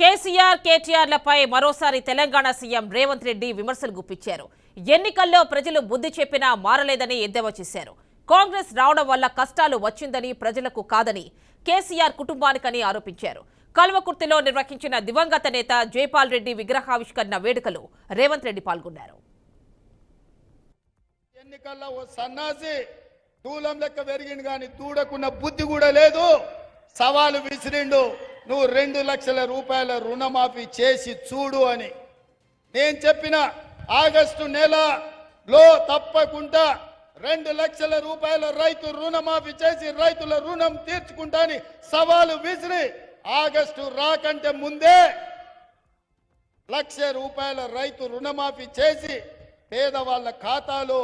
కేసీఆర్ కేటీఆర్లపై మరోసారి తెలంగాణ సీఎం రేవంత్ రెడ్డి విమర్శలు గుప్పించారు. ఎన్నికల్లో ప్రజలు బుద్ధి చెప్పినా మారలేదని ఎద్దేవా చేశారు. కాంగ్రెస్ రావడం వల్ల కష్టాలు వచ్చిందని ప్రజలకు కాదని కేసీఆర్ కుటుంబానికని ఆరోపించారు. కల్వకుర్తిలో నిర్వహించిన దివంగత నేత జైపాల్ రెడ్డి విగ్రహావిష్కరణ వేడుకలో రేవంత్ రెడ్డి పాల్గొన్నారు. ఎన్నికల్లో ఓ సన్నాసి దూలం లెక్క పెరిగింది కానీ దూడకున్న బుద్ధి కూడా లేదు. సవాలు విసిరిండు. నువ్వు రెండు లక్షల రూపాయల రుణమాఫీ చేసి చూడు అని. నేను చెప్పిన ఆగస్టు నెలలో తప్పకుండా రెండు లక్షల రూపాయల రైతు రుణమాఫీ చేసి రైతుల రుణం తీర్చుకుంటాని సవాలు విసిరి ఆగస్టు రాకంటే ముందే లక్ష రూపాయల రైతు రుణమాఫీ చేసి పేదవాళ్ళ ఖాతాలో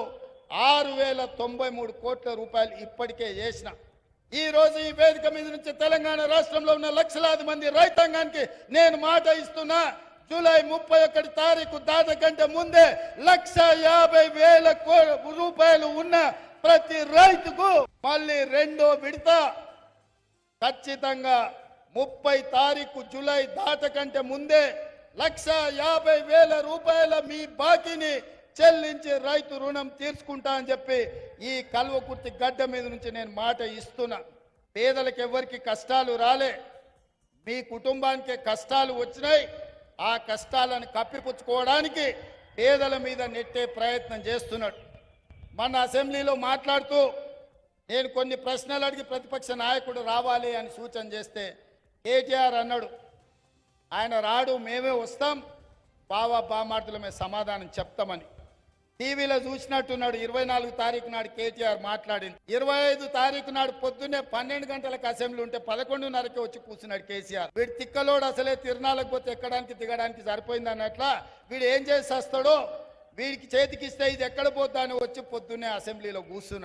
ఆరు వేల తొంభై మూడు కోట్ల రూపాయలు ఇప్పటికే చేసిన ఈ రోజు ఈ వేదిక మీద నుంచి తెలంగాణ రాష్ట్రంలో ఉన్న లక్షలాది మంది రైతాంగానికి నేను మాట ఇస్తున్నా. జూలై ముప్పై ఒకటి తారీఖు దాట కంటే ముందే లక్ష యాభై వేల కో- రూపాయలు ఉన్న ప్రతి రైతుకు మళ్ళీ రెండో విడత. ఖచ్చితంగా ముప్పై తారీఖు జూలై దాట కంటే ముందే లక్ష యాభై వేల రూపాయల మీ బాకీని చెల్లించి రైతు రుణం తీర్చుకుంటా అని చెప్పి ఈ కల్వకుర్తి గడ్డ మీద నుంచి నేను మాట ఇస్తున్నా. పేదలకు ఎవరికి కష్టాలు రాలే. మీ కుటుంబానికి కష్టాలు వచ్చినాయి. ఆ కష్టాలను కప్పిపుచ్చుకోవడానికి పేదల మీద నెట్టే ప్రయత్నం చేస్తున్నాడు. మన అసెంబ్లీలో మాట్లాడుతూ నేను కొన్ని ప్రశ్నలు అడిగి ప్రతిపక్ష నాయకుడు రావాలి అని సూచన చేస్తే కేటీఆర్ అన్నాడు ఆయన రాడు మేమే వస్తాం. బావా బామార్దులమే సమాధానం చెప్తామని. టీవీలో చూసినట్టున్నాడు ఇరవై నాలుగు తారీఖు నాడు కేటీఆర్ మాట్లాడింది. ఇరవై ఐదు తారీఖు నాడు పొద్దున్నే పన్నెండు గంటలకు అసెంబ్లీ ఉంటే పదకొండున్నరకే వచ్చి కూర్చున్నాడు కేసీఆర్. వీడు తిక్కలోడు అసలే తిరునాలకు పోతే ఎక్కడానికి దిగడానికి సరిపోయింది అన్నట్లా వీడు ఏం చేసి వస్తాడో వీడికి చేతికిస్తే ఇది ఎక్కడ పోతా అని వచ్చి పొద్దున్నే అసెంబ్లీలో కూర్చున్నాడు.